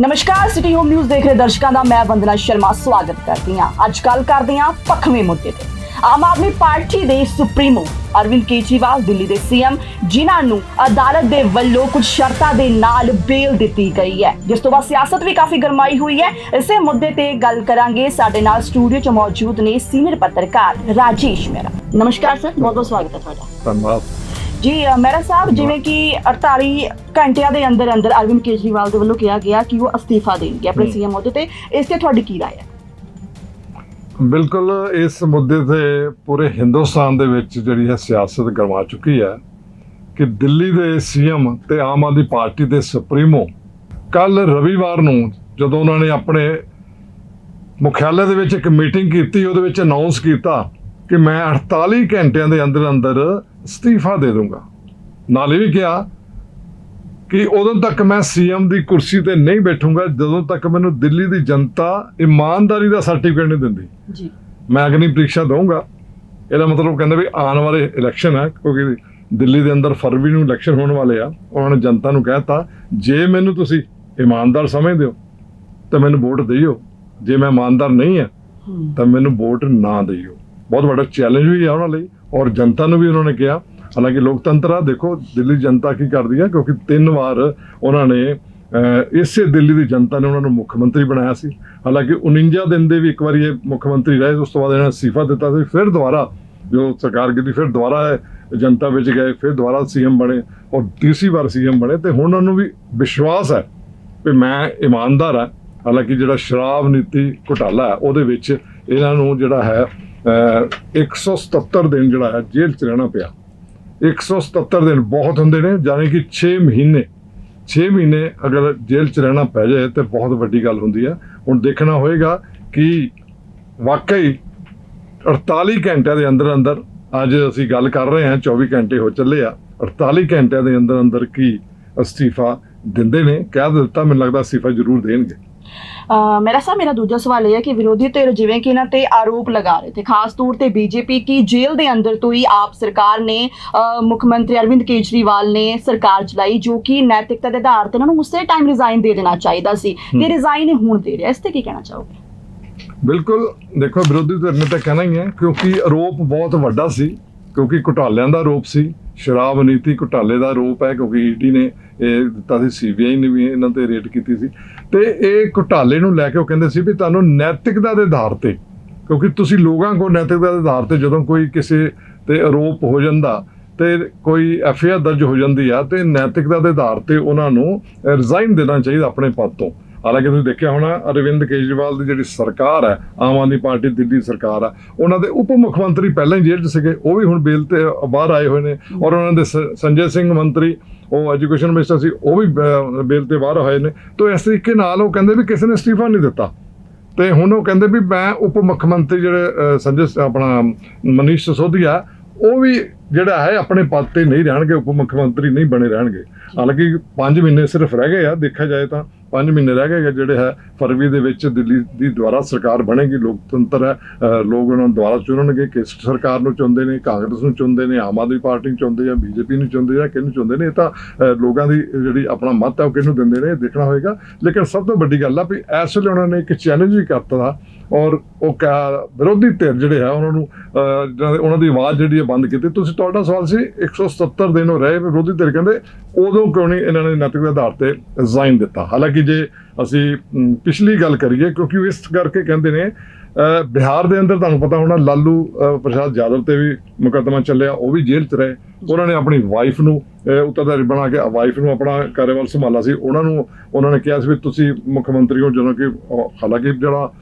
ਨਮਸਕਾਰ city home news ਦੇਖ ਰਹੇ ਦਰਸ਼ਕਾਂ ਦਾ ਮੈਂ ਵੰਦਨਾ ਸ਼ਰਮਾ ਸਵਾਗਤ ਕਰਦੀ ਹਾਂ। ਅੱਜ ਕੱਲ ਕਰਦੇ ਹਾਂ ਪੱਖਵੇਂ ਮੁੱਦੇ ਤੇ। ਆਮ ਆਦਮੀ ਪਾਰਟੀ ਦੇ ਸੁਪਰੀਮੋ ਅਰਵਿੰਦ ਕੇਜਰੀਵਾਲ, ਦਿੱਲੀ ਦੇ ਸੀਐਮ, ਜਿਨ੍ਹਾਂ ਨੂੰ ਅਦਾਲਤ ਦੇ ਵੱਲੋਂ ਕੁਝ ਸ਼ਰਤਾਂ ਦੇ ਨਾਲ ਬੇਲ ਦਿੱਤੀ ਗਈ ਹੈ। ਜਿਸ ਤੋਂ ਬਾਅਦ ਸਿਆਸਤ ਵੀ ਕਾਫੀ ਗਰਮਾਈ ਹੋਈ ਹੈ। ਇਸੇ ਮੁੱਦੇ ਤੇ ਗੱਲ ਕਰਾਂਗੇ। ਸਾਡੇ ਨਾਲ ਸਟੂਡੀਓ 'ਚ ਮੌਜੂਦ ਨੇ ਸੀਨੀਅਰ ਪੱਤਰਕਾਰ ਰਾਜੇਸ਼ ਮੇਰਾ। ਨਮਸਕਾਰ, ਸਰ। ਬਹੁਤ ਬਹੁਤ ਸਵਾਗਤ ਹੈ ਤੁਹਾਡਾ। ਧੰਨਵਾਦ। ਜੀ ਅ, ਮੇਰਾ ਸਾਹਿਬ ਜਿਵੇਂ ਕਿ 48 ਘੰਟਿਆਂ ਦੇ ਅੰਦਰ ਅੰਦਰ ਅਰਵਿੰਦ ਕੇਜਰੀਵਾਲ ਦੇ ਵੱਲੋਂ ਕਿਹਾ ਗਿਆ ਕਿ ਉਹ ਅਸਤੀਫਾ ਦੇਣਗੇ ਆਪਣੇ ਹਮ। ਸੀਐਮ ਅਹੁਦੇ ਤੇ ਇਸ ਤੇ ਤੁਹਾਡੀ ਕੀ رائے ਹੈ ਬਿਲਕੁਲ ਇਸ ਮੁੱਦੇ ਤੇ ਪੂਰੇ ਹਿੰਦੁਸਤਾਨ ਦੇ ਵਿੱਚ ਜਿਹੜੀ ਹੈ ਸਿਆਸਤ ਗਰਮਾ ਚੁੱਕੀ ਹੈ ਕਿ ਦਿੱਲੀ ਦੇ ਸੀਐਮ ਤੇ ਆਮ ਆਦਮੀ ਪਾਰਟੀ ਦੇ ਸੁਪਰੀਮੋ ਕੱਲ ਰਵੀਵਾਰ ਨੂੰ ਜਦੋਂ ਉਹਨਾਂ ਨੇ ਆਪਣੇ ਮੁਖਿਆਲੇ ਦੇ ਵਿੱਚ ਇੱਕ ਮੀਟਿੰਗ ਕੀਤੀ ਉਹਦੇ ਵਿੱਚ ਅਨਾਉਂਸ ਕੀਤਾ ਕਿ ਮੈਂ 48 ਘੰਟਿਆਂ ਦੇ ਅੰਦਰ ਅੰਦਰ ਅਸਤੀਫਾ ਦੇ ਦੂੰਗਾ ਨਾਲ ਇਹ ਵੀ ਕਿਹਾ ਕਿ ਉਦੋਂ ਤੱਕ ਮੈਂ ਸੀਐਮ ਦੀ ਕੁਰਸੀ ਤੇ ਨਹੀਂ ਬੈਠੂੰਗਾ ਜਦੋਂ ਤੱਕ ਮੈਨੂੰ ਦਿੱਲੀ ਦੀ ਜਨਤਾ ਇਮਾਨਦਾਰੀ ਦਾ ਸਰਟੀਫਿਕੇਟ ਨਹੀਂ ਦਿੰਦੀ। ਜੀ। ਮੈਂ ਅਗਨੀ ਪ੍ਰੀਖਿਆ ਦਊਂਗਾ। ਇਹਦਾ ਮਤਲਬ ਕਹਿੰਦੇ ਵੀ ਆਉਣ ਵਾਲੇ ਇਲੈਕਸ਼ਨ ਹੈ ਕਿਉਂਕਿ ਦਿੱਲੀ ਦੇ ਅੰਦਰ ਫਰਵਰੀ ਨੂੰ ਇਲੈਕਸ਼ਨ ਹੋਣ ਵਾਲੇ ਆ ਉਹਨਾਂ ਨੇ ਜਨਤਾ ਨੂੰ ਕਹਿਤਾ ਜੇ ਮੈਨੂੰ ਤੁਸੀਂ ਇਮਾਨਦਾਰ ਸਮਝਦੇ ਹੋ ਤਾਂ ਮੈਨੂੰ ਵੋਟ ਦਿਓ ਜੇ ਮੈਂ ਇਮਾਨਦਾਰ ਨਹੀਂ ਹਾਂ। ਤਾਂ ਮੈਨੂੰ ਵੋਟ ਨਾ ਦਿਓ ਬਹੁਤ ਵੱਡਾ ਚੈਲੰਜ ਵੀ ਹੈ ਉਹਨਾਂ ਲਈ। ਔਰ ਜਨਤਾ ਨੂੰ ਵੀ ਉਹਨਾਂ ਨੇ ਕਿਹਾ। ਹਾਲਾਂਕਿ ਲੋਕਤੰਤਰ ਆ, ਦੇਖੋ, ਦਿੱਲੀ ਜਨਤਾ ਕੀ ਕਰਦੀ ਹੈ ਕਿਉਂਕਿ ਤਿੰਨ ਵਾਰ ਉਹਨਾਂ ਨੇ ਇਸੇ ਦਿੱਲੀ ਦੀ ਜਨਤਾ ਨੇ ਉਹਨਾਂ ਨੂੰ ਮੁੱਖ ਮੰਤਰੀ ਬਣਾਇਆ ਸੀ। ਹਾਲਾਂਕਿ 49 ਦਿਨ ਦੇ ਵੀ ਇੱਕ ਵਾਰੀ ਇਹ ਮੁੱਖ ਮੰਤਰੀ ਰਹੇ, ਉਸ ਤੋਂ ਬਾਅਦ ਇਹਨਾਂ ਨੇ ਅਸਤੀਫਾ ਦਿੱਤਾ ਸੀ। ਫਿਰ ਦੁਬਾਰਾ, ਜੋ ਸਰਕਾਰ ਕੀਤੀ, ਫਿਰ ਦੁਬਾਰਾ ਜਨਤਾ ਵਿੱਚ ਗਏ, ਫਿਰ ਦੁਬਾਰਾ ਸੀਐਮ ਬਣੇ ਔਰ ਤੀਸਰੀ ਵਾਰ ਸੀਐਮ ਬਣੇ। ਤੇ ਹੁਣ ਉਹਨਾਂ ਨੂੰ ਵੀ ਵਿਸ਼ਵਾਸ ਹੈ ਵੀ ਮੈਂ ਇਮਾਨਦਾਰ ਹਾਂ। ਹਾਲਾਂਕਿ ਜਿਹੜਾ ਸ਼ਰਾਬ ਨੀਤੀ ਘੁਟਾਲਾ ਹੈ, ਉਹਦੇ ਵਿੱਚ ਇਹਨਾਂ ਨੂੰ ਜਿਹੜਾ ਹੈ 177 ਦਿਨ ਜਿਹੜਾ ਹੈ, ਜੇਲ੍ਹ 'ਚ ਰਹਿਣਾ ਪਿਆ। 177 ਦਿਨ ਬਹੁਤ ਹੁੰਦੇ ਨੇ ਜਾਨੀ ਕਿ 6 ਮਹੀਨੇ। 6 ਮਹੀਨੇ ਅਗਰ ਜੇਲ੍ਹ 'ਚ ਰਹਿਣਾ ਪੈ ਜਾਏ ਤੇ ਬਹੁਤ ਵੱਡੀ ਗੱਲ ਹੁੰਦੀ ਹੈ। ਹੁਣ ਦੇਖਣਾ ਹੋਏਗਾ ਕਿ ਵਾਕਈ 48 ਘੰਟਿਆਂ ਦੇ ਅੰਦਰ ਅੰਦਰ, ਅੱਜ ਅਸੀਂ ਗੱਲ ਕਰ ਰਹੇ ਹਾਂ 24 ਘੰਟੇ ਹੋ ਚੱਲੇ ਆ 48 ਘੰਟਿਆਂ ਦੇ ਅੰਦਰ ਅੰਦਰ ਕੀ ਅਸਤੀਫਾ ਦਿੰਦੇ ਨੇ? ਕਹਿ ਦਿੱਤਾ, ਮੈਨੂੰ ਲੱਗਦਾ ਅਸਤੀਫਾ ਜ਼ਰੂਰ ਦੇਣਗੇ। ਮੇਰਾ ਸਾਹਿਬ ਮੇਰਾ ਦੂਜਾ ਸਵਾਲ ਇਹ ਹੈ ਕਿ ਵਿਰੋਧੀ ਧਿਰ ਜਿਵੇਂ ਕਿ ਇਹਨਾਂ ਤੇ ਆਰੋਪ ਲਗਾ ਰਹੇ ਤੇ ਖਾਸ ਤੌਰ ਤੇ ਬੀਜੇਪੀ ਕੀ ਜੇਲ੍ਹ ਦੇ ਅੰਦਰ ਤੋਂ ਹੀ ਆਪ ਸਰਕਾਰ ਨੇ ਮੁੱਖ ਮੰਤਰੀ ਅਰਵਿੰਦ ਕੇਜਰੀਵਾਲ ਨੇ ਸਰਕਾਰ ਚਲਾਈ ਜੋ ਕਿ ਨੈਤਿਕਤਾ ਦੇ ਆਧਾਰ ਤੇ ਇਹਨਾਂ ਨੂੰ ਉਸੇ ਟਾਈਮ ਰਿਜ਼ਾਈਨ ਦੇ ਦੇਣਾ ਚਾਹੀਦਾ ਸੀ ਤੇ। ਰਿਜ਼ਾਈਨ ਹੁਣ ਦੇ ਰਿਹਾ। ਇਸ ਤੇ ਕੀ ਕਹਿਣਾ ਚਾਹੋਗੇ? ਬਿਲਕੁਲ ਦੇਖੋ ਵਿਰੋਧੀ ਧਿਰ ਨੇ ਤਾਂ ਕਹਿਣਾ ਹੀ ਹੈ ਕਿਉਂਕਿ ਆਰੋਪ ਬਹੁਤ ਵੱਡਾ ਸੀ। ਕਿਉਂਕਿ ਘੁਟਾਲਿਆਂ ਦਾ ਆਰੋਪ ਸੀ, ਸ਼ਰਾਬ ਨੀਤੀ ਘੁਟਾਲੇ ਦਾ ਆਰੋਪ ਹੈ, ਕਿਉਂਕਿ ਈਡੀ ਨੇ ਇਹ ਦਿੱਤਾ ਸੀ ਸੀਬੀਆਈ ਨੇ ਵੀ ਇਹਨਾਂ ਤੇ ਰੇਟ ਕੀਤੀ ਸੀ। ਤੇ ਇਹ ਘੁਟਾਲੇ ਨੂੰ ਲੈ ਕੇ ਉਹ ਕਹਿੰਦੇ ਸੀ ਵੀ ਤੁਹਾਨੂੰ ਨੈਤਿਕਤਾ ਦੇ ਆਧਾਰ ਤੇ, ਕਿਉਂਕਿ ਤੁਸੀਂ ਲੋਕਾਂ ਕੋਲ ਨੈਤਿਕਤਾ ਦੇ ਆਧਾਰ ਤੇ ਜਦੋਂ ਕੋਈ ਕਿਸੇ ਤੇ ਆਰੋਪ ਹੋ ਜਾਂਦਾ ਤੇ ਕੋਈ ਐਫਆਈਆਰ ਦਰਜ ਹੋ ਜਾਂਦੀ ਆ, ਤੇ ਨੈਤਿਕਤਾ ਦੇ ਆਧਾਰ ਤੇ ਉਹਨਾਂ ਨੂੰ ਰਿਜ਼ਾਈਨ ਦੇਣਾ ਚਾਹੀਦਾ ਆਪਣੇ ਪਦ ਤੋਂ। ਹਾਲਾਂਕਿ ਤੁਸੀਂ ਦੇਖਿਆ ਹੋਣਾ, ਅਰਵਿੰਦ ਕੇਜਰੀਵਾਲ ਦੀ ਜਿਹੜੀ ਸਰਕਾਰ ਹੈ, ਆਮ ਆਦਮੀ ਪਾਰਟੀ ਦਿੱਲੀ ਸਰਕਾਰ ਆ, ਉਹਨਾਂ ਦੇ ਉਪ ਮੁੱਖ ਮੰਤਰੀ ਪਹਿਲਾਂ ਹੀ ਜੇਲ੍ਹ 'ਚ ਸੀਗੇ, ਉਹ ਵੀ ਹੁਣ ਬੇਲ ਤੇ ਬਾਹਰ ਆਏ ਹੋਏ ਨੇ, ਔਰ ਉਹਨਾਂ ਦੇ ਸ- ਸੰਜੇ ਸਿੰਘ ਮੰਤਰੀ, ਉਹ ਐਜੂਕੇਸ਼ਨ ਮਿਨਿਸਟਰ ਸੀ, ਉਹ ਵੀ ਬੇਲ ਤੇ ਬਾਹਰ ਹੋਏ ਨੇ। ਤੋਂ ਇਸ ਤਰੀਕੇ ਨਾਲ ਉਹ ਕਹਿੰਦੇ ਵੀ ਕਿਸੇ ਨੇ ਅਸਤੀਫਾ ਨਹੀਂ ਦਿੱਤਾ। ਤੇ ਹੁਣ ਉਹ ਕਹਿੰਦੇ ਵੀ ਮੈਂ ਉਪ ਮੁੱਖ ਮੰਤਰੀ ਜਿਹੜੇ ਸੰਜੇ ਆਪਣਾ ਮਨੀਸ਼ ਸਿਸੋਦੀਆ, ਉਹ ਵੀ ਜਿਹੜਾ ਹੈ, ਆਪਣੇ ਪਦ ਤੇ ਨਹੀਂ ਰਹਿਣਗੇ, ਉਪ ਮੁੱਖ ਮੰਤਰੀ ਨਹੀਂ ਬਣੇ ਰਹਿਣਗੇ। ਹਾਲਾਂਕਿ 5 ਮਹੀਨੇ ਸਿਰਫ ਰਹਿ ਗਏ ਆ, ਦੇਖਿਆ ਜਾਏ ਤਾਂ। 5 ਮਹੀਨੇ ਰਹਿ ਗਏ ਜਿਹੜੇ ਹੈ, ਫਰਵਰੀ ਦੇ ਵਿੱਚ ਦਿੱਲੀ ਦੀ ਦੁਆਰਾ ਸਰਕਾਰ ਬਣੇਗੀ, ਲੋਕਤੰਤਰ ਹੈ ਲੋਕ ਉਹਨਾਂ ਨੂੰ ਦੁਆਰਾ ਚੁਣਨਗੇ, ਕਿਸ ਸਰਕਾਰ ਨੂੰ ਚੁਣਦੇ ਨੇ, ਕਾਂਗਰਸ ਨੂੰ ਚੁਣਦੇ ਨੇ, ਆਮ ਆਦਮੀ ਪਾਰਟੀ ਨੂੰ ਚੁਣਦੇ ਜਾਂ ਬੀਜੇਪੀ ਨੂੰ ਚੁਣਦੇ ਜਾਂ ਕਿਹਨੂੰ ਚੁਣਦੇ ਨੇ, ਇਹ ਤਾਂ ਲੋਕਾਂ ਦੀ ਜਿਹੜੀ ਆਪਣਾ ਮਤ ਹੈ ਉਹ ਕਿਹਨੂੰ ਦਿੰਦੇ ਨੇ, ਇਹ ਦੇਖਣਾ ਹੋਏਗਾ। ਲੇਕਿਨ ਸਭ ਤੋਂ ਵੱਡੀ ਗੱਲ ਆ ਵੀ ਇਸ ਵੇਲੇ ਉਹਨਾਂ ਨੇ ਇੱਕ ਚੈਲੰਜ ਵੀ ਕਰਤਾ ਔਰ ਉਹ ਕਿਹਾ ਵਿਰੋਧੀ ਧਿਰ ਜਿਹੜੇ ਹੈ ਉਹਨਾਂ ਨੂੰ ਉਹਨਾਂ ਦੀ ਆਵਾਜ਼ ਜਿਹੜੀ ਹੈ ਬੰਦ ਕੀਤੀ। ਤੁਸੀਂ ਤੁਹਾਡਾ ਸਵਾਲ ਸੀ 170 ਦਿਨ ਹੋ ਰਹੇ, ਵਿਰੋਧੀ ਧਿਰ ਕਹਿੰਦੇ ਉਦੋਂ ਕਿਉਂ ਨਹੀਂ ਇਹਨਾਂ ਨੇ ਨੈਤਿਕ ਦੇ ਆਧਾਰ ਤੇ ਰਿਜ਼ਾਈਨ ਦਿੱਤਾ? ਹਾਲਾਂਕਿ ਜੇ ਅਸੀਂ ਪਿਛਲੀ ਗੱਲ ਕਰੀਏ, ਕਿਉਂਕਿ ਇਸ ਕਰਕੇ ਕਹਿੰਦੇ ਨੇ ਬਿਹਾਰ ਦੇ ਅੰਦਰ ਤੁਹਾਨੂੰ ਪਤਾ ਹੋਣਾ ਲਾਲੂ ਪ੍ਰਸਾਦ ਯਾਦਵ ਤੇ ਵੀ ਮੁਕੱਦਮਾ ਚੱਲਿਆ ਉਹ ਵੀ ਜੇਲ੍ਹ 'ਚ ਰਹੇ। ਉਹਨਾਂ ਨੇ ਆਪਣੀ ਵਾਈਫ ਨੂੰ ਉੱਤਰਦਾਰੀ ਬਣਾ ਕੇ ਵਾਈਫ ਨੂੰ ਆਪਣਾ ਕਾਰਜਭਾਰ ਸੰਭਾਲਾ ਸੀ। ਉਹਨਾਂ ਨੂੰ ਉਹਨਾਂ ਨੇ ਕਿਹਾ ਸੀ ਵੀ ਤੁਸੀਂ ਮੁੱਖ ਮੰਤਰੀ ਹੋ ਜਦੋਂ ਕਿ ਹਾਲਾਂਕਿ ਜਿਹੜਾ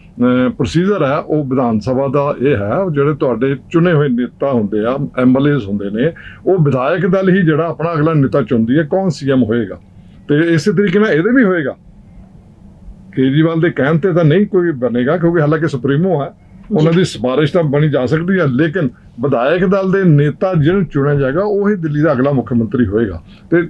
ਪ੍ਰੋਸੀਜਰ ਹੈ ਉਹ ਵਿਧਾਨ ਸਭਾ ਦਾ ਇਹ ਹੈ ਜਿਹੜੇ ਤੁਹਾਡੇ ਚੁਣੇ ਹੋਏ ਨੇਤਾ ਹੁੰਦੇ ਆ ਐਮਐਲਏਸ ਹੁੰਦੇ ਨੇ ਉਹ ਵਿਧਾਇਕ ਦਲ ਹੀ ਜਿਹੜਾ ਆਪਣਾ ਅਗਲਾ ਨੇਤਾ ਚੁਣਦੀ ਹੈ ਕੌਣ ਸੀਐਮ ਹੋਏਗਾ? ਤੇ ਇਸੇ ਤਰੀਕੇ ਨਾਲ ਇਹਦੇ ਵੀ ਹੋਏਗਾ। ਕੇਜਰੀਵਾਲ ਦੇ ਕਹਿਣ ਤੇ ਤਾਂ ਨਹੀਂ ਕੋਈ ਬਣੇਗਾ ਕਿਉਂਕਿ ਹਾਲਾਂਕਿ ਸੁਪਰੀਮੋ ਹੈ। ਉਹਨਾਂ ਦੀ ਸਿਫਾਰਿਸ਼ ਤਾਂ ਬਣੀ ਜਾ ਸਕਦੀ ਹੈ ਲੇਕਿਨ ਵਿਧਾਇਕ ਦਲ ਦੇ ਨੇਤਾ ਜਿਹਨੂੰ ਚੁਣਿਆ ਜਾਏਗਾ ਉਹ ਹੀ ਦਿੱਲੀ ਦਾ ਅਗਲਾ ਮੁੱਖ ਮੰਤਰੀ ਹੋਏਗਾ। ਤੇ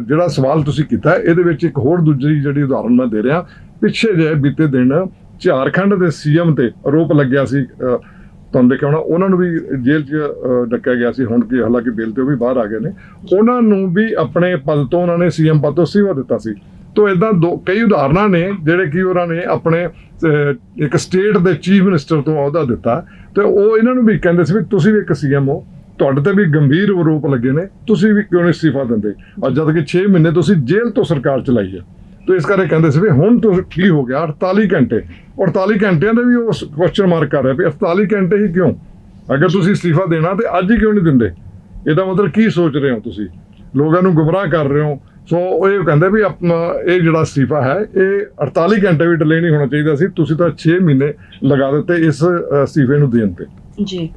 ਜਿਹੜਾ ਸਵਾਲ ਤੁਸੀਂ ਕੀਤਾ ਇਹਦੇ ਵਿੱਚ ਇੱਕ ਹੋਰ ਦੂਜੀ ਜਿਹੜੀ ਉਦਾਹਰਣ ਮੈਂ ਦੇ ਰਿਹਾ। ਪਿੱਛੇ ਜੇ ਬੀਤੇ ਦਿਨ ਝਾਰਖੰਡ ਦੇ ਸੀਐਮ ਤੇ ਆਰੋਪ ਲੱਗਿਆ ਸੀ ਤੁਹਾਨੂੰ ਦੇਖਿਆ ਹੋਣਾ ਉਹਨਾਂ ਨੂੰ ਵੀ ਜੇਲ੍ਹ 'ਚ ਡੱਕਿਆ ਗਿਆ ਸੀ। ਹੁਣ ਕਿ ਹਾਲਾਂਕਿ ਬੇਲ ਤੇ ਉਹ ਵੀ ਬਾਹਰ ਆ ਗਏ ਨੇ। ਉਹਨਾਂ ਨੂੰ ਵੀ ਆਪਣੇ ਪਦ ਤੋਂ ਉਹਨਾਂ ਨੇ ਸੀਐਮ ਪਦ ਤੋਂ ਅਸਤੀਫਾ ਦਿੱਤਾ ਸੀ। ਤੋ ਇਦਾਂ ਦੋ ਕਈ ਉਦਾਹਰਨਾਂ ਨੇ ਜਿਹੜੇ ਕਿ ਉਹਨਾਂ ਨੇ ਆਪਣੇ ਇੱਕ ਸਟੇਟ ਦੇ ਚੀਫ ਮਿਨਿਸਟਰ ਤੋਂ ਅਹੁਦਾ ਦਿੱਤਾ ਤੇ ਉਹ ਇਹਨਾਂ ਨੂੰ ਵੀ ਕਹਿੰਦੇ ਸੀ ਵੀ ਤੁਸੀਂ ਵੀ ਇੱਕ ਸੀਐਮ ਹੋ, ਤੁਹਾਡੇ ਤੇ ਵੀ ਗੰਭੀਰ ਆਰੋਪ ਲੱਗੇ ਨੇ, ਤੁਸੀਂ ਵੀ ਕਿਉਂ ਨਹੀਂ ਅਸਤੀਫਾ ਦਿੰਦੇ? ਔਰ ਜਦ ਕਿ 6 ਮਹੀਨੇ ਤੁਸੀਂ ਜੇਲ੍ਹ ਤੋਂ ਸਰਕਾਰ ਚਲਾਈ ਹੈ। ਤੋ ਇਸ ਕਰਕੇ ਕਹਿੰਦੇ ਸੀ ਵੀ ਹੁਣ ਤੁਸੀਂ ਕੀ ਹੋ ਗਿਆ? 48 ਘੰਟੇ। 48 ਘੰਟਿਆਂ ਦੇ ਵੀ ਉਹ ਕੁਐਸਚਨ ਮਾਰਕ ਕਰ ਰਿਹਾ ਵੀ 48 ਘੰਟੇ ਹੀ ਕਿਉਂ? ਅਗਰ ਤੁਸੀਂ ਅਸਤੀਫਾ ਦੇਣਾ ਤੇ ਅੱਜ ਹੀ ਕਿਉਂ ਨਹੀਂ ਦਿੰਦੇ? ਇਹਦਾ ਮਤਲਬ ਕੀ ਸੋਚ ਰਹੇ ਹੋ ਤੁਸੀਂ? ਲੋਕਾਂ ਨੂੰ ਗੁੰਮਰਾਹ ਕਰ ਰਹੇ ਹੋ ਸੋ ਉਹ ਇਹ ਕਹਿੰਦੇ ਵੀ ਆਪਣਾ ਇਹ ਜਿਹੜਾ ਅਸਤੀਫਾ ਹੈ ਇਹ 48 ਘੰਟੇ ਵੀ ਡਿਲੇ ਨਹੀਂ ਹੋਣਾ ਚਾਹੀਦਾ ਸੀ ਤੁਸੀਂ ਤਾਂ 6 ਮਹੀਨੇ ਲਗਾ ਦਿੱਤੇ ਇਸ ਅਸਤੀਫੇ ਨੂੰ ਦੇਣ ਤੇ। ਜੀ।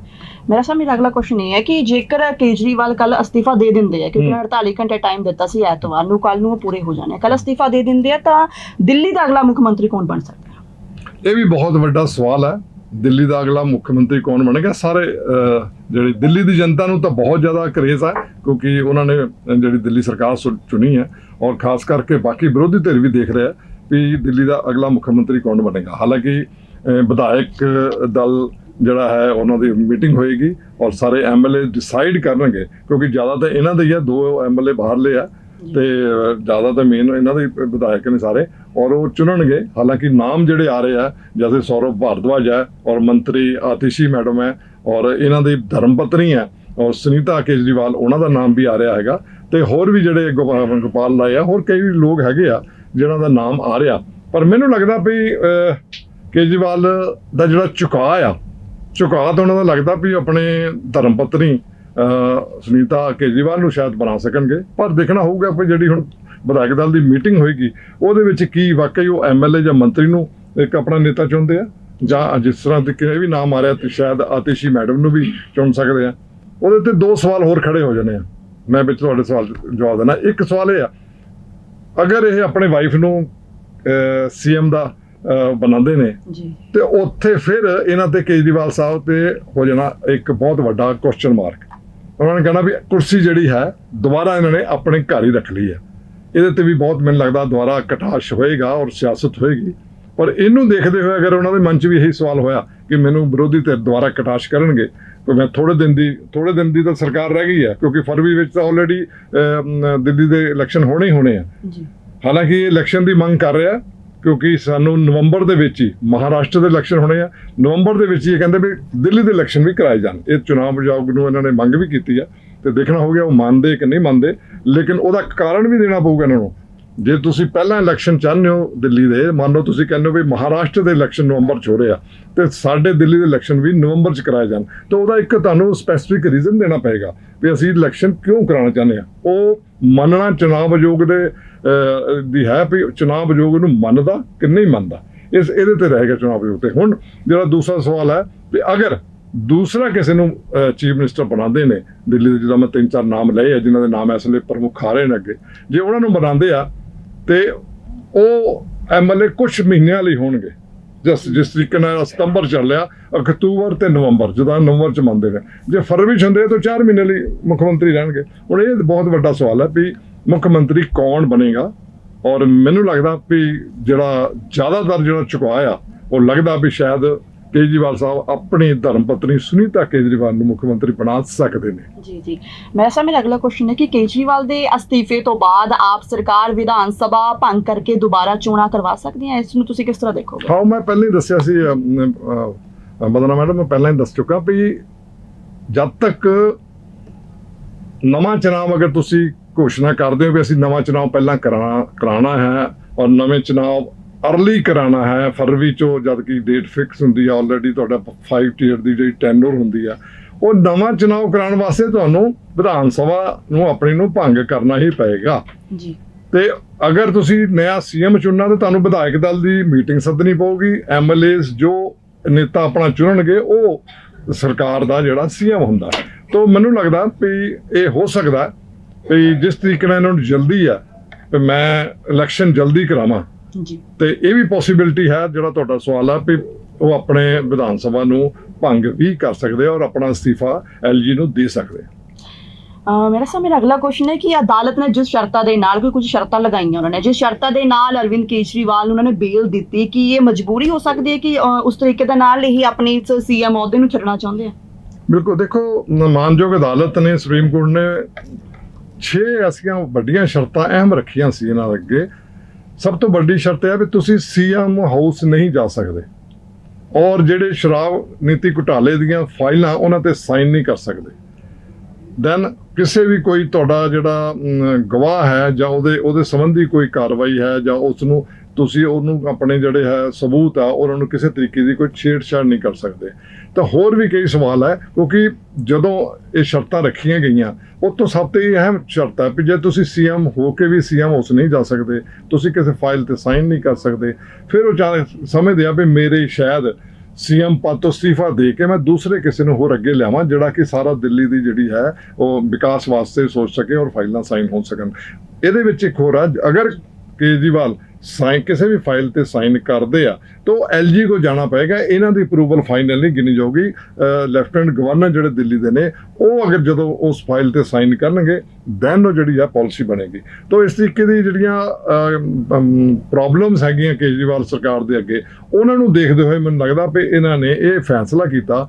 ਮੇਰਾ ਸਾ ਮੇਰਾ ਅਗਲਾ ਕੁਐਸਚਨ ਇਹ ਹੈ ਕਿ ਜੇਕਰ ਕੇਜਰੀਵਾਲ ਕੱਲ ਅਸਤੀਫਾ ਦੇ ਦਿੰਦੇ ਆ ਕਿਉਂਕਿ ਹਮ। 48 ਘੰਟੇ ਟਾਈਮ ਦਿੱਤਾ ਸੀ ਐਤਵਾਰ ਨੂੰ ਕੱਲ ਨੂੰ ਪੂਰੇ ਹੋ ਜਾਣੇ ਕੱਲ ਅਸਤੀਫਾ ਦੇ ਦਿੰਦੇ ਆ ਤਾਂ ਦਿੱਲੀ ਦਾ ਅਗਲਾ ਮੁੱਖ ਮੰਤਰੀ ਕੌਣ ਬਣ ਸਕਦਾ? ਇਹ ਵੀ ਬਹੁਤ ਵੱਡਾ ਸਵਾਲ ਹੈ। ਦਿੱਲੀ ਦਾ ਅਗਲਾ ਮੁੱਖ ਮੰਤਰੀ ਕੌਣ ਬਣੇਗਾ? ਸਾਰੇ ਜਿਹੜੀ ਦਿੱਲੀ ਦੀ ਜਨਤਾ ਨੂੰ ਤਾਂ ਬਹੁਤ ਜ਼ਿਆਦਾ ਕਰੇਜ਼ ਹੈ ਕਿਉਂਕਿ ਉਹਨਾਂ ਨੇ ਜਿਹੜੀ ਦਿੱਲੀ ਸਰਕਾਰ ਸੁ- ਚੁਣੀ ਹੈ ਔਰ ਖਾਸ ਕਰਕੇ ਬਾਕੀ ਵਿਰੋਧੀ ਧਿਰ ਵੀ ਦੇਖ ਰਿਹਾ ਵੀ ਦਿੱਲੀ ਦਾ ਅਗਲਾ ਮੁੱਖ ਮੰਤਰੀ ਕੌਣ ਬਣੇਗਾ। ਹਾਲਾਂਕਿ ਵਿਧਾਇਕ ਦਲ ਜਿਹੜਾ ਹੈ, ਉਹਨਾਂ ਦੀ ਮੀਟਿੰਗ ਹੋਏਗੀ ਔਰ ਸਾਰੇ ਐਮਐਲਏ ਡਿਸਾਈਡ ਕਰਨਗੇ, ਕਿਉਂਕਿ ਜ਼ਿਆਦਾ ਤਾਂ ਇਹਨਾਂ ਦੇ ਹੀ ਆ, ਦੋ ਐਮਐਲਏ ਬਾਹਰਲੇ ਆ। ਤੇ ਜ਼ਿਆਦਾ ਤਾਂ ਮੇਨ ਇਹਨਾਂ ਦੇ ਵਿਧਾਇਕ ਨੇ ਸਾਰੇ, ਔਰ ਉਹ ਚੁਣਨਗੇ। ਹਾਲਾਂਕਿ ਨਾਮ ਜਿਹੜੇ ਆ ਰਹੇ ਆ, ਜੈਸੇ ਸੌਰਵ ਭਾਰਦਵਾਜ ਹੈ, ਔਰ ਮੰਤਰੀ ਆਤਿਸ਼ੀ ਮੈਡਮ ਹੈ, ਔਰ ਇਹਨਾਂ ਦੀ ਧਰਮ ਪਤਨੀ ਹੈ, ਔਰ ਸੁਨੀਤਾ ਕੇਜਰੀਵਾਲ, ਉਹਨਾਂ ਦਾ ਨਾਮ ਵੀ ਆ ਰਿਹਾ ਹੈਗਾ। ਤੇ ਹੋਰ ਵੀ ਜਿਹੜੇ ਗੋਪਾ- ਗੋਪਾਲ ਰਾਏ ਆ, ਹੋਰ ਕਈ ਵੀ ਲੋਕ ਹੈਗੇ ਆ, ਜਿਨ੍ਹਾਂ ਦਾ ਨਾਮ ਆ ਰਿਹਾ। ਪਰ ਮੈਨੂੰ ਲੱਗਦਾ ਵੀ ਕੇਜਰੀਵਾਲ ਦਾ ਜਿਹੜਾ ਝੁਕਾਅ ਆ, ਝੁਕਾਅ ਤਾਂ ਉਹਨਾਂ ਦਾ ਲੱਗਦਾ ਵੀ ਆਪਣੇ ਧਰਮ ਪਤਨੀ ਸੁਨੀਤਾ ਕੇਜਰੀਵਾਲ ਨੂੰ ਸ਼ਾਇਦ ਬਣਾ ਸਕਣਗੇ। ਪਰ ਦੇਖਣਾ ਹੋਊਗਾ ਵੀ ਜਿਹੜੀ ਹੁਣ ਵਿਧਾਇਕ ਦਲ ਦੀ ਮੀਟਿੰਗ ਹੋਏਗੀ ਉਹਦੇ ਵਿੱਚ ਕੀ ਵਾਕਈ ਉਹ ਐਮਐਲਏ ਜਾਂ ਮੰਤਰੀ ਨੂੰ ਇੱਕ ਆਪਣਾ ਨੇਤਾ ਚੁਣਦੇ ਆ ਜਾਂ ਜਿਸ ਤਰ੍ਹਾਂ ਦੇ ਕਿ ਵੀ ਨਾਮ ਆ ਰਿਹਾ ਤੇ ਸ਼ਾਇਦ ਆਤਿਸ਼ੀ ਮੈਡਮ ਨੂੰ ਵੀ ਚੁਣ ਸਕਦੇ ਆ। ਉਹਦੇ ਤੇ ਦੋ ਸਵਾਲ ਹੋਰ ਖੜੇ ਹੋ ਜਾਣੇ ਆ। ਮੈਂ ਵਿੱਚ ਤੁਹਾਡੇ ਸਵਾਲ ਜਵਾਬ ਦੇਣਾ ਇੱਕ ਸਵਾਲ ਇਹ ਆ ਅਗਰ ਇਹ ਆਪਣੇ ਵਾਈਫ ਨੂੰ ਸੀਐਮ ਦਾ ਬਣਾਉਂਦੇ ਨੇ ਜੀ। ਤੇ ਉੱਥੇ ਫਿਰ ਇਹਨਾਂ ਤੇ ਕੇਜਰੀਵਾਲ ਸਾਹਿਬ ਤੇ ਹੋ ਜਾਣਾ ਇੱਕ ਬਹੁਤ ਵੱਡਾ ਕੁਐਸਚਨ ਮਾਰਕ ਉਹਨਾਂ ਨੇ ਕਹਿਣਾ ਵੀ ਕੁਰਸੀ ਜਿਹੜੀ ਹੈ ਦੁਬਾਰਾ ਇਹਨਾਂ ਨੇ ਆਪਣੇ ਘਰ ਹੀ ਰੱਖ ਲਈ ਹੈ। ਇਹਦੇ ਤੇ ਵੀ ਬਹੁਤ ਮੈਨੂੰ ਲੱਗਦਾ ਦੁਬਾਰਾ ਕਟਾਸ਼ ਹੋਏਗਾ ਔਰ ਸਿਆਸਤ ਹੋਏਗੀ। ਪਰ ਇਹਨੂੰ ਦੇਖਦੇ ਹੋਏ ਅਗਰ ਉਹਨਾਂ ਦੇ ਮਨ 'ਚ ਵੀ ਇਹੀ ਸਵਾਲ ਹੋਇਆ ਕਿ ਮੈਨੂੰ ਵਿਰੋਧੀ ਤੇ ਦੁਬਾਰਾ ਕਟਾਸ਼ ਕਰਨਗੇ ਤਾਂ ਮੈਂ ਥੋੜੇ ਦਿਨ ਦੀ ਥੋੜੇ ਦਿਨ ਦੀ ਤਾਂ ਸਰਕਾਰ ਰਹਿ ਗਈ ਹੈ ਕਿਉਂਕਿ ਫਰਵਰੀ ਵਿੱਚ ਤਾਂ ਆਲਰੇਡੀ ਦਿੱਲੀ ਦੇ ਇਲੈਕਸ਼ਨ ਹੋਣੇ ਹੀ ਹੋਣੇ ਆ। ਜੀ। ਹਾਲਾਂਕਿ ਇਹ ਇਲੈਕਸ਼ਨ ਦੀ ਮੰਗ ਕਰ ਰਿਹਾ ਕਿਉਂਕਿ ਸਾਨੂੰ ਨਵੰਬਰ ਦੇ ਵਿੱਚ ਹੀ ਮਹਾਰਾਸ਼ਟਰ ਦੇ ਇਲੈਕਸ਼ਨ ਹੋਣੇ ਆ। ਨਵੰਬਰ ਦੇ ਵਿੱਚ ਹੀ ਇਹ ਕਹਿੰਦੇ ਵੀ ਦਿੱਲੀ ਦੇ ਇਲੈਕਸ਼ਨ ਵੀ ਕਰਾਏ ਜਾਣ। ਇਹ ਚੁਣਾਵ ਆਯੋਗ ਨੂੰ ਇਹਨਾਂ ਨੇ ਮੰਗ ਵੀ ਕੀਤੀ ਆ ਤੇ ਦੇਖਣਾ ਹੋ ਗਿਆ ਉਹ ਮੰਨਦੇ ਕਿ ਨਹੀਂ ਮੰਨਦੇ, ਲੇਕਿਨ ਉਹਦਾ ਕਾਰਨ ਵੀ ਦੇਣਾ ਪਊਗਾ ਇਹਨਾਂ ਨੂੰ। ਜੇ ਤੁਸੀਂ ਪਹਿਲਾਂ ਇਲੈਕਸ਼ਨ ਚਾਹੁੰਦੇ ਹੋ ਦਿੱਲੀ ਦੇ, ਮੰਨ ਲਓ ਤੁਸੀਂ ਕਹਿੰਦੇ ਹੋ ਵੀ ਮਹਾਰਾਸ਼ਟਰ ਦੇ ਇਲੈਕਸ਼ਨ ਨਵੰਬਰ 'ਚ ਹੋ ਰਹੇ ਆ, ਤੇ ਸਾਡੇ ਦਿੱਲੀ ਦੇ ਇਲੈਕਸ਼ਨ ਵੀ ਨਵੰਬਰ 'ਚ ਕਰਾਏ ਜਾਣ, ਤਾਂ ਉਹਦਾ ਇੱਕ ਤੁਹਾਨੂੰ ਸਪੈਸੀਫਿਕ ਰੀਜ਼ਨ ਦੇਣਾ ਪਏਗਾ ਵੀ ਅਸੀਂ ਇਲੈਕਸ਼ਨ ਕਿਉਂ ਕਰਾਉਣਾ ਚਾਹੁੰਦੇ ਆ। ਉਹ ਮੰਨਣਾ ਚੁਣਾਵ ਆਯੋਗ ਦੇ ਦੀ ਹੈ ਵੀ ਚੁਣਾਵ ਆਯੋਗ ਨੂੰ ਮੰਨਦਾ ਕਿ ਨਹੀਂ ਮੰਨਦਾ। ਇਸ, ਇਹਦੇ ਤੇ ਰਹੇਗਾ ਚੁਣਾਵ ਆਯੋਗ ਤੇ। ਹੁਣ ਜਿਹੜਾ ਦੂਸਰਾ ਸਵਾਲ ਹੈ ਵੀ ਅਗਰ ਦੂਸਰਾ ਕਿਸੇ ਨੂੰ ਚੀਫ ਮਿਨਿਸਟਰ ਬਣਾਉਂਦੇ ਨੇ, ਦਿੱਲੀ ਦੇ ਜਿਹਦਾ ਮੈਂ ਤਿੰਨ ਚਾਰ ਨਾਮ ਲਏ ਆ, ਜਿਨ੍ਹਾਂ ਦੇ ਨਾਮ ਇਸ ਵੇਲੇ ਪ੍ਰਮੁੱਖ ਆ ਰਹੇ ਨੇ ਅੱਗੇ, ਜੇ ਉਹਨਾਂ ਨੂੰ ਬਣਾਉਂਦੇ ਆ ਤੇ ਉਹ ਐਮਐਲਏ ਕੁਝ ਮਹੀਨਿਆਂ ਲਈ ਹੋਣਗੇ। ਜਿਸ ਜਿਸ ਤਰੀਕੇ ਨਾਲ ਸਤੰਬਰ ਚੱਲਿਆ ਅਕਤੂਬਰ ਤੇ ਨਵੰਬਰ, ਜਦੋਂ ਨਵੰਬਰ ਚ ਮੰਨਦੇ ਨੇ। ਜੇ ਫਰਵਰੀ ਚ ਹੁੰਦੇ, ਤਾਂ 4 ਮਹੀਨੇ ਲਈ ਮੁੱਖ ਮੰਤਰੀ ਰਹਿਣਗੇ। ਹੁਣ ਇਹ ਬਹੁਤ ਵੱਡਾ ਸਵਾਲ ਹੈ ਵੀ ਮੁੱਖ ਮੰਤਰੀ ਕੌਣ ਬਣੇਗਾ? ਔਰ ਮੈਨੂੰ ਲੱਗਦਾ ਵੀ ਜਿਹੜਾ ਜ਼ਿਆਦਾਤਰ ਜਿਹੜਾ ਝੁਕਾਅ ਆ ਉਹ ਲੱਗਦਾ ਵੀ ਸ਼ਾਇਦ ਕੇਜਰੀਵਾਲ ਸਾਹਿਬ ਆਪਣੀ ਧਰਮ ਪਤਨੀ ਸੁਨੀਤਾ ਕੇਜਰੀਵਾਲ ਨੂੰ ਮੁੱਖ ਮੰਤਰੀ ਬਣਾ ਸਕਦੇ ਨੇ। ਜੀ ਜੀ। ਮੇਰਾ ਸਾ ਮੇਰਾ ਅਗਲਾ ਕੁਐਸਚਨ ਹੈ ਕਿ ਕੇਜਰੀਵਾਲ ਦੇ ਅਸਤੀਫੇ ਤੋਂ ਬਾਅਦ ਆਪ ਸਰਕਾਰ ਵਿਧਾਨ ਸਭਾ ਭੰਗ ਕਰਕੇ ਦੁਬਾਰਾ ਚੋਣਾਂ ਕਰਵਾ ਸਕਦੀ ਹੈ ਇਸ ਨੂੰ ਤੁਸੀਂ ਕਿਸ ਤਰ੍ਹਾਂ ਦੇਖੋਗੇ? ਹਾਂ ਮੈਂ ਪਹਿਲਾਂ ਹੀ ਦੱਸਿਆ ਸੀ ਬਦਨਾ ਮੈਡਮ ਮੈਂ ਪਹਿਲਾਂ ਹੀ ਦੱਸ ਚੁੱਕਾ ਵੀ ਜਦ ਤੱਕ ਨਵਾਂ ਚੁਣਾਵ ਅਗਰ ਤੁਸੀਂ ਘੋਸ਼ਣਾ ਕਰਦੇ ਹੋ ਵੀ ਅਸੀਂ ਨਵਾਂ ਚੁਣਾਵ ਪਹਿਲਾਂ ਕਰਾਣਾ ਕਰਾਣਾ ਹੈ ਔਰ ਨਵੇਂ ਚੁਣਾਵ ਅਰਲੀ ਕਰਾਣਾ ਹੈ ਫਰਵਰੀ ਚੋਂ ਜਦ ਕਿ ਡੇਟ ਫਿਕਸ ਹੁੰਦੀ ਹੈ ਆਲਰੇਡੀ ਤੁਹਾਡਾ 5 ਈਅਰ ਦੀ ਜਿਹੜੀ ਟੈਨਰ ਹੁੰਦੀ ਆ ਉਹ ਨਵਾਂ ਚੁਣਾਵ ਕਰਾਉਣ ਵਾਸਤੇ ਤੁਹਾਨੂੰ ਵਿਧਾਨ ਸਭਾ ਨੂੰ ਆਪਣੀ ਨੂੰ ਭੰਗ ਕਰਨਾ ਹੀ ਪਏਗਾ। ਜੀ। ਤੇ ਅਗਰ ਤੁਸੀਂ ਨया ਸੀਐਮ ਚੁਣਨਾ ਤਾਂ ਤੁਹਾਨੂੰ ਵਿਧਾਇਕ ਦਲ ਦੀ ਮੀਟਿੰਗ ਸੱਦਣੀ ਪਊਗੀ ਐਮਐਲਏਸ ਜੋ ਨੇਤਾ ਆਪਣਾ ਚੁਣਨਗੇ ਉਹ ਸਰਕਾਰ ਦਾ ਜਿਹੜਾ ਸੀਐਮ ਹੁੰਦਾ। ਤੋਂ ਮੈਨੂੰ ਲੱਗਦਾ ਵੀ ਇਹ ਹੋ ਸਕਦਾ ਵੀ ਜਿਸ ਤਰੀਕੇ ਨਾਲ ਇਹਨਾਂ ਨੂੰ ਜਲਦੀ ਆ ਵੀ ਮੈਂ ਇਲੈਕਸ਼ਨ ਜਲਦੀ ਕਰਾਵਾਂ। ਜੀ ਤੇ ਇਹ ਵੀ ਪੋਸਿਬਿਲਿਟੀ ਹੈ ਜਿਹੜਾ ਤੁਹਾਡਾ ਸਵਾਲ ਆ ਵੀ ਉਹ ਆਪਣੇ ਵਿਧਾਨ ਸਭਾ ਨੂੰ ਭੰਗ ਵੀ ਕਰ ਸਕਦੇ ਆ ਔਰ ਆਪਣਾ ਅਸਤੀਫਾ ਐਲਜੀ ਨੂੰ ਦੇ ਸਕਦੇ ਆ। ਮੇਰਾ ਸਾ ਮੇਰਾ ਅਗਲਾ ਕੁਐਸਚਨ ਹੈ ਕਿ ਅਦਾਲਤ ਨੇ ਜਿਸ ਸ਼ਰਤਾਂ ਦੇ ਨਾਲ ਕੋਈ ਕੁਝ ਸ਼ਰਤਾਂ ਲਗਾਈਆਂ ਉਹਨਾਂ ਨੇ ਜਿਸ ਸ਼ਰਤਾਂ ਦੇ ਨਾਲ ਅਰਵਿੰਦ ਕੇਜਰੀਵਾਲ ਨੂੰ ਉਹਨਾਂ ਨੇ ਬੇਲ ਦਿੱਤੀ ਕਿ ਇਹ ਮਜਬੂਰੀ ਹੋ ਸਕਦੀ ਹੈ ਕਿ ਉਸ ਤਰੀਕੇ ਦੇ ਨਾਲ ਹੀ ਆਪਣੀ ਸੀਐਮ ਅਹੁਦੇ ਨੂੰ ਛੱਡਣਾ ਚਾਹੁੰਦੇ ਆ? ਬਿਲਕੁਲ ਦੇਖੋ ਮਾਨਯੋਗ ਅਦਾਲਤ ਨੇ ਸੁਪਰੀਮ ਕੋਰਟ ਨੇ 6 ਐਸੀਆਂ ਵੱਡੀਆਂ ਸ਼ਰਤਾਂ ਅਹਿਮ ਰੱਖੀਆਂ ਸੀ ਇਹਨਾਂ ਅੱਗੇ। ਸਭ ਤੋਂ ਵੱਡੀ ਸ਼ਰਤ ਹੈ ਵੀ ਤੁਸੀਂ ਸੀਐਮ ਹਾਊਸ ਨਹੀਂ ਜਾ ਸਕਦੇ। ਔਰ ਜਿਹੜੇ ਸ਼ਰਾਬ ਨੀਤੀ ਘੁਟਾਲੇ ਦੀਆਂ ਫਾਈਲਾਂ ਉਹਨਾਂ ਤੇ ਸਾਈਨ ਨਹੀਂ ਕਰ ਸਕਦੇ। ਦੈਨ ਕਿਸੇ ਵੀ ਕੋਈ ਤੁਹਾਡਾ ਜਿਹੜਾ ਗਵਾਹ ਹੈ ਜਾਂ ਉਹਦੇ ਉਹਦੇ ਸੰਬੰਧੀ ਕੋਈ ਕਾਰਵਾਈ ਹੈ ਜਾਂ ਉਸ ਨੂੰ ਤੁਸੀਂ ਉਹਨੂੰ ਆਪਣੇ ਜਿਹੜੇ ਹੈ ਸਬੂਤ ਆ ਉਹਨਾਂ ਨੂੰ ਕਿਸੇ ਤਰੀਕੇ ਦੀ ਕੋਈ ਛੇੜਛਾੜ ਨਹੀਂ ਕਰ ਸਕਦੇ। ਤਾਂ ਹੋਰ ਵੀ ਕਈ ਸਵਾਲ ਹੈ ਕਿਉਂਕਿ ਜਦੋਂ ਇਹ ਸ਼ਰਤਾਂ ਰੱਖੀਆਂ ਗਈਆਂ, ਉਹ ਤੋਂ ਸਭ ਤੋਂ ਇਹ ਅਹਿਮ ਸ਼ਰਤ ਹੈ ਕਿ ਜੇ ਤੁਸੀਂ ਸੀਐਮ ਹੋ ਕੇ ਵੀ ਸੀਐਮ ਉਸ ਨਹੀਂ ਜਾ ਸਕਦੇ, ਤੁਸੀਂ ਕਿਸੇ ਫਾਈਲ ਤੇ ਸਾਈਨ ਨਹੀਂ ਕਰ ਸਕਦੇ, ਫਿਰ ਉਹ ਚਾਹ ਸਮਝਦੇ ਆ ਵੀ ਮੇਰੇ ਸ਼ਾਇਦ ਸੀਐਮ ਪਦ ਤੋਂ ਅਸਤੀਫਾ ਦੇ ਕੇ ਮੈਂ ਦੂਸਰੇ ਕਿਸੇ ਨੂੰ ਹੋਰ ਅੱਗੇ ਲਿਆਵਾਂ, ਜਿਹੜਾ ਕਿ ਸਾਰਾ ਦਿੱਲੀ ਦੀ ਜਿਹੜੀ ਹੈ, ਉਹ ਵਿਕਾਸ ਵਾਸਤੇ ਸੋਚ ਸਕੇ ਔਰ ਫਾਈਲਾਂ ਸਾਈਨ ਹੋ ਸਕਣ। ਇਹਦੇ ਵਿੱਚ ਇੱਕ ਹੋਰ ਆ, ਅਗਰ ਕੇਜਰੀਵਾਲ ਸਾਈਨ ਕਿਸੇ ਵੀ ਫਾਈਲ ਤੇ ਸਾਈਨ ਕਰਦੇ ਆ, ਤਾਂ ਉਹ ਐਲਜੀ ਕੋ ਜਾਣਾ ਪਏਗਾ, ਇਹਨਾਂ ਦੀ ਅਪਰੂਵਲ ਫਾਈਨਲ ਨਹੀਂ ਗਿਣੀ ਜਾਊਗੀ। ਲੈਫਟੀਨੈਂਟ ਗਵਰਨਰ ਜਿਹੜੇ ਦਿੱਲੀ ਦੇ ਨੇ, ਉਹ ਅਗਰ ਜਦੋਂ ਉਸ ਫਾਈਲ ਤੇ ਸਾਈਨ ਕਰਨਗੇ ਦੈਨ ਉਹ ਜਿਹੜੀ ਆ ਪਾਲਿਸੀ ਬਣੇਗੀ। ਤਾਂ ਇਸ ਤਰੀਕੇ ਦੀ ਜਿਹੜੀਆਂ ਪ੍ਰੋਬਲਮਸ ਹੈਗੀਆਂ ਕੇਜਰੀਵਾਲ ਸਰਕਾਰ ਦੇ ਅੱਗੇ, ਉਹਨਾਂ ਨੂੰ ਦੇਖਦੇ ਹੋਏ ਮੈਨੂੰ ਲੱਗਦਾ ਵੀ ਇਹਨਾਂ ਨੇ ਇਹ ਫੈਸਲਾ ਕੀਤਾ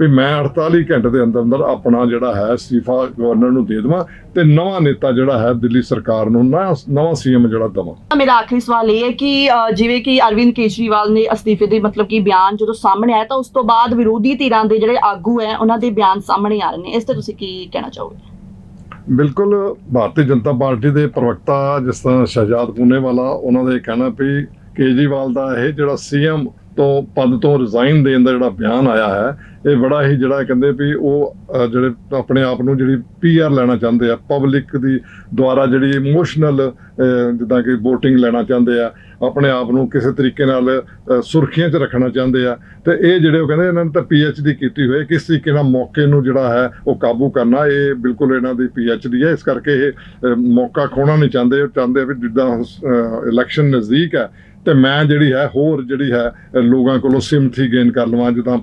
ਵੀ ਮੈਂ 48 ਘੰਟੇ ਦੇ ਅੰਦਰ ਅੰਦਰ ਆਪਣਾ ਜਿਹੜਾ ਹੈ ਅਸਤੀਫਾ ਗਵਰਨਰ ਨੂੰ ਦੇ ਦੇਵਾਂ ਤੇ ਨਵਾਂ ਨੇਤਾ ਜਿਹੜਾ ਹੈ ਦਿੱਲੀ ਸਰਕਾਰ ਨੂੰ ਨਵਾਂ ਨਵਾਂ ਸੀਐਮ ਜਿਹੜਾ ਦੇਵਾਂ। ਮੇਰਾ ਆਖਰੀ ਸਵਾਲ ਇਹ ਹੈ ਕਿ ਜਿਵੇਂ ਕਿ ਅਰਵਿੰਦ ਕੇਜਰੀਵਾਲ ਨੇ ਅਸਤੀਫੇ ਦੇ ਮਤਲਬ ਕਿ ਬਿਆਨ ਜਦੋਂ ਸਾਹਮਣੇ ਆਇਆ ਤਾਂ ਉਸ ਤੋਂ ਬਾਅਦ ਵਿਰੋਧੀ ਧਿਰਾਂ ਦੇ ਜਿਹੜੇ ਆਗੂ ਹੈ ਉਹਨਾਂ ਦੇ ਬਿਆਨ ਸਾਹਮਣੇ ਆ ਰਹੇ ਨੇ। ਇਸ ਤੇ ਤੁਸੀਂ ਕੀ ਕਹਿਣਾ ਚਾਹੋਗੇ? ਬਿਲਕੁਲ ਭਾਰਤੀ ਜਨਤਾ ਪਾਰਟੀ ਦੇ ਪ੍ਰਵਕਤਾ ਜਿਸ ਤਰ੍ਹਾਂ ਸ਼ਹਜਾਦ ਪੂਨੇਵਾਲਾ ਉਹਨਾਂ ਦਾ ਇਹ ਕਹਿਣਾ ਵੀ ਕੇਜਰੀਵਾਲ ਦਾ ਇਹ ਜਿਹੜਾ ਸੀਐਮ ਤੋਂ ਪਦ ਤੋਂ ਰਿਜ਼ਾਈਨ ਦੇਣ ਦਾ ਜਿਹੜਾ ਬਿਆਨ ਆਇਆ ਹੈ, ਇਹ ਬੜਾ ਹੀ ਜਿਹੜਾ ਕਹਿੰਦੇ ਵੀ ਉਹ ਜਿਹੜੇ ਆਪਣੇ ਆਪ ਨੂੰ ਜਿਹੜੀ ਪੀਆਰ ਲੈਣਾ ਚਾਹੁੰਦੇ ਆ ਪਬਲਿਕ ਦੀ ਦੁਆਰਾ ਜਿਹੜੀ ਇਮੋਸ਼ਨਲ ਜਿੱਦਾਂ ਕਿ VOTING ਲੈਣਾ ਚਾਹੁੰਦੇ ਆ, ਆਪਣੇ ਆਪ ਨੂੰ ਕਿਸੇ ਤਰੀਕੇ ਨਾਲ ਸੁਰਖੀਆਂ 'ਚ ਰੱਖਣਾ ਚਾਹੁੰਦੇ ਆ, ਤੇ ਇਹ ਜਿਹੜੇ ਉਹ ਕਹਿੰਦੇ ਇਹਨਾਂ ਨੇ ਤਾਂ ਡੀ ਕੀਤੀ ਹੋਈ ਕਿਸ ਤਰੀਕੇ ਨਾਲ ਮੌਕੇ ਨੂੰ ਜਿਹੜਾ ਹੈ ਉਹ ਕਾਬੂ ਕਰਨਾ, ਇਹ ਬਿਲਕੁਲ ਇਹਨਾਂ ਦੀ ਡੀ ਹੈ, ਇਸ ਕਰਕੇ ਇਹ ਮੌਕਾ ਖੋਣਾ ਨਹੀਂ ਚਾਹੁੰਦੇ ਚਾਹੁੰਦੇ ਵੀ ਜਿੱਦਾਂ ਇਲੈਕਸ਼ਨ ਨਜ਼ਦੀਕ ਹੈ ਤੇ ਮੈਂ ਜਿਹੜੀ ਹੈ ਹੋਰ ਜਿਹੜੀ ਹੈ ਲੋਕਾਂ ਕੋਲੋਂ ਸਿੰਪਥੀ ਗੇਨ ਕਰ ਲਵਾਂ ਜਿੱਦਾਂ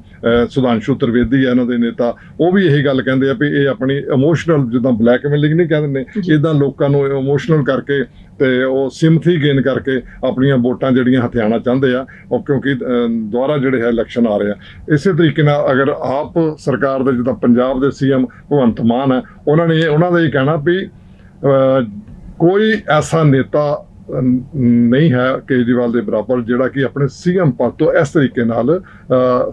ਸੁਧਾਂਸ਼ੂ ਤ੍ਰਿਵੇਦੀ ਹੈ ਇਹਨਾਂ ਦੇ ਨੇਤਾ ਉਹ ਵੀ ਇਹੀ ਗੱਲ ਕਹਿੰਦੇ ਆ ਵੀ ਇਹ ਆਪਣੀ ਇਮੋਸ਼ਨਲ ਜਿੱਦਾਂ ਬਲੈਕਮੇਲਿੰਗ ਨਹੀਂ ਕਹਿੰਦੇ ਨੇ। ਇਦਾਂ ਲੋਕਾਂ ਨੂੰ ਇਮੋਸ਼ਨਲ ਕਰਕੇ ਤੇ ਉਹ ਸਿੰਪਥੀ ਗੇਨ ਕਰਕੇ ਆਪਣੀਆਂ ਵੋਟਾਂ ਜਿਹੜੀਆਂ ਹਥਿਆਣਾ ਚਾਹੁੰਦੇ ਆ ਉਹ ਕਿਉਂਕਿ ਦੁਬਾਰਾ ਜਿਹੜੇ ਹੈ ਇਲੈਕਸ਼ਨ ਆ ਰਹੇ ਆ ਇਸੇ ਤਰੀਕੇ ਨਾਲ ਅਗਰ ਆਪ ਸਰਕਾਰ ਦੇ ਜਿੱਦਾਂ ਪੰਜਾਬ ਦੇ ਸੀਐਮ ਭਗਵੰਤ ਮਾਨ ਹੈ ਉਹਨਾਂ ਨੇ ਉਹਨਾਂ ਦਾ ਇਹ ਕਹਿਣਾ ਵੀ ਕੋਈ ਐਸਾ ਨੇਤਾ ਨਹੀਂ ਹੈ ਕੇਜਰੀਵਾਲ ਦੇ ਬਰਾਬਰ, ਜਿਹੜਾ ਕਿ ਆਪਣੇ ਸੀਐਮ ਪਦ ਤੋਂ ਇਸ ਤਰੀਕੇ ਨਾਲ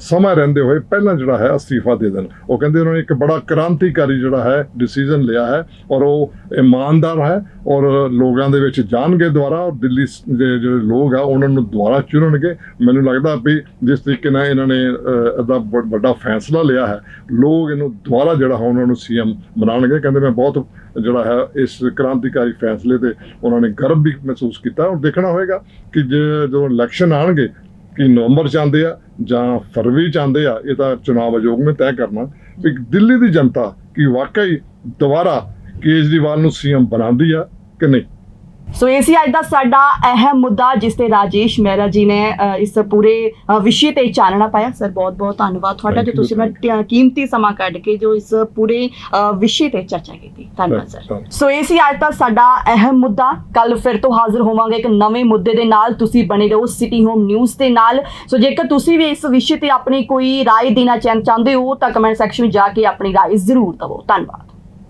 ਸਮਾਂ ਰਹਿੰਦੇ ਹੋਏ ਪਹਿਲਾਂ ਜਿਹੜਾ ਹੈ ਅਸਤੀਫਾ ਦੇ ਦੇਣ। ਉਹ ਕਹਿੰਦੇ ਉਹਨਾਂ ਨੇ ਇੱਕ ਬੜਾ ਕ੍ਰਾਂਤੀਕਾਰੀ ਜਿਹੜਾ ਹੈ ਡਿਸੀਜਨ ਲਿਆ ਹੈ ਔਰ ਉਹ ਇਮਾਨਦਾਰ ਹੈ ਔਰ ਲੋਕਾਂ ਦੇ ਵਿੱਚ ਜਾਣਗੇ ਦੁਆਰਾ ਔਰ ਦਿੱਲੀ ਦੇ ਜਿਹੜੇ ਲੋਕ ਆ ਉਹਨਾਂ ਨੂੰ ਦੁਆਰਾ ਚੁਣਨਗੇ। ਮੈਨੂੰ ਲੱਗਦਾ ਵੀ ਜਿਸ ਤਰੀਕੇ ਨਾਲ ਇਹਨਾਂ ਨੇ ਇਹਦਾ ਵ- ਵੱਡਾ ਫੈਸਲਾ ਲਿਆ ਹੈ, ਲੋਕ ਇਹਨੂੰ ਦੁਆਰਾ ਜਿਹੜਾ ਹੈ ਉਹਨਾਂ ਨੂੰ ਸੀਐਮ ਬਣਾਉਣਗੇ। ਕਹਿੰਦੇ ਮੈਂ ਬਹੁਤ ਜਿਹੜਾ ਹੈ ਇਸ ਕ੍ਰਾਂਤੀਕਾਰੀ ਫੈਸਲੇ ਤੇ ਉਹਨਾਂ ਨੇ ਗਰਵ ਵੀ ਮਹਿਸੂਸ ਮਹਿਸੂਸ ਕੀਤਾ, ਹੁਣ ਦੇਖਣਾ ਹੋਏਗਾ ਕਿ ਜੇ ਜਦੋਂ ਇਲੈਕਸ਼ਨ ਆਣਗੇ, ਕਿ ਨਵੰਬਰ ਚ ਆਉਂਦੇ ਆ ਜਾਂ ਫਰਵਰੀ ਚ ਆਉਂਦੇ ਆ, ਇਹ ਤਾਂ ਚੁਣਾਵ ਆਯੋਗ ਨੇ ਤੈਅ ਕਰਨਾ ਵੀ ਦਿੱਲੀ ਦੀ ਜਨਤਾ ਕਿ ਵਾਕਈ ਦੁਬਾਰਾ ਕੇਜਰੀਵਾਲ ਨੂੰ ਸੀਐਮ ਬਣਾਉਂਦੀ ਆ ਕਿ ਨਹੀਂ? ਸੋ ਇਹ ਸੀ ਅੱਜ ਦਾ ਸਾਡਾ ਅਹਿਮ ਮੁੱਦਾ ਜਿਸ ਤੇ ਰਾਜੇਸ਼ ਮਹਿਰਾ ਜੀ ਨੇ ਅ, ਇਸ ਪੂਰੇ ਅ, ਵਿਸ਼ੇ ਤੇ ਚਾਨਣਾ ਪਾਇਆ ਸਰ ਬਹੁਤ ਬਹੁਤ ਧੰਨਵਾਦ ਤੁਹਾਡਾ Thank ਜੋ you, ਤੁਸੀਂ ਮੈਂ thank ਕੀਮਤੀ ਸਮਾਂ ਕੱਢ ਕੇ ਜੋ ਇਸ ਪੂਰੇ ਅ, ਵਿਸ਼ੇ ਤੇ ਚਰਚਾ ਕੀਤੀ ਧੰਨਵਾਦ ਸਰ ਧੰਨਵਾਦ। ਸੋ ਇਹ ਸੀ ਅੱਜ ਦਾ ਸਾਡਾ ਅਹਿਮ ਮੁੱਦਾ ਕੱਲ ਫਿਰ ਤੋਂ ਹਾਜ਼ਰ ਹੋਵਾਂਗੇ ਇੱਕ ਨਵੇਂ ਮੁੱਦੇ ਦੇ ਨਾਲ ਤੁਸੀਂ ਬਣੇ ਰਹੋ ਸਿਟੀ ਹੋਮ ਨਿਊਜ਼ ਦੇ ਨਾਲ ਸੋ ਜੇਕਰ ਤੁਸੀਂ ਵੀ ਇਸ ਵਿਸ਼ੇ ਤੇ ਆਪਣੀ ਕੋਈ رائے ਦੇਣਾ ਚਾਹ- ਚਾਹੁੰਦੇ ਹੋ ਤਾਂ ਕਮੈਂਟ ਸੈਕਸ਼ਨ ਵਿੱਚ ਜਾ ਕੇ ਆਪਣੀ رائے ਜ਼ਰੂਰ ਦਿਵੋ ਧੰਨਵਾਦ